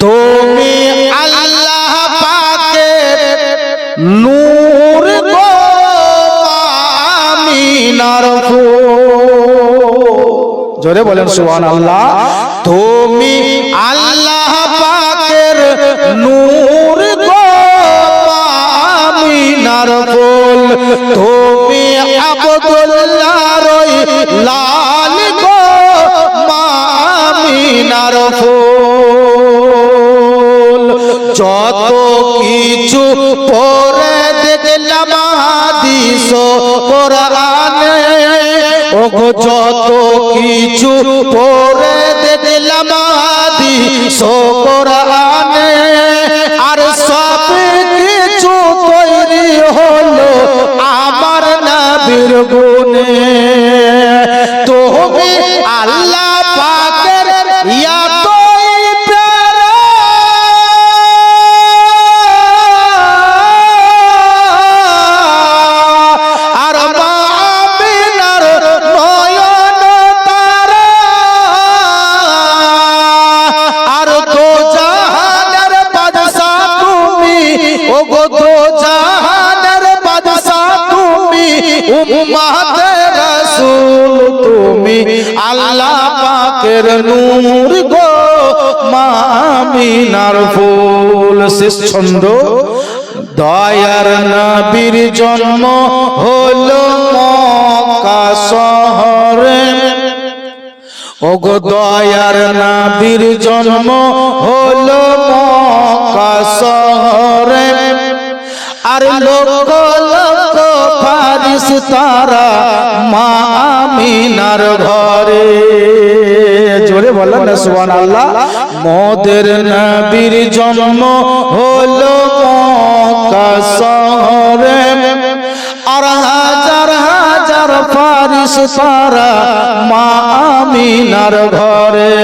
তুমি আল্লাহ নূর গো আমিনার জোরে বলেন সুবহানাল্লাহ। তুমি আল্লাহ পাকের নূর গো আমিনার ফুল। তুমি আব্দুল্লাহর ওই লাল গো মামিনার ফুল। কিছু পরে দেখলাম হাদিস কোরআনে। ওগো, যত কিছু পরে দেখলাম হাদিস কোরআনে। আর সব কিছু তৈরি হলো আমার নবীর গুণে। তুমি আল্লাহ তুমি আল্লাহ পাকের নূর গো মামিনার ফুল। শেষ ছন্দ। দয়ার নবীর জন্ম হলো মক্কা শহরে। ওগো দয়ার নবীর জন্ম হলো আর লোক লোক, ফারিস তারা মা আমিনার ঘরে। জোরে বলেন না, সুবহানাল্লাহ। মোদের নবীর জন্ম হলো মক্কা শহরে। আর হাজার হাজার ফারিস তারা মা আমিনার ঘরে।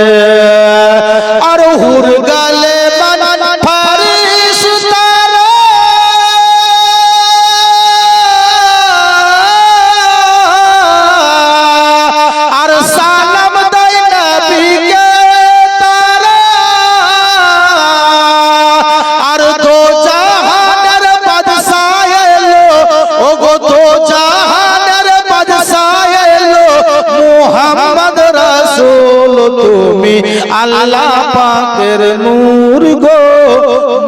তুমি আল্লাহ পাকের নূর গো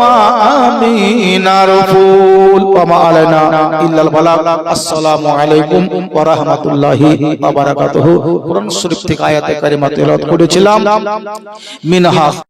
মামিনার ফুল। ওমা আলাইনা ইল্লাল বালাগ আসসালামু আলাইকুম ওয়া রাহমাতুল্লাহি ওয়া বারাকাতুহু। কোরআন শরীফ থেকে আয়াতে কারিমা তেলাওয়াত করেছিলাম। মিনহা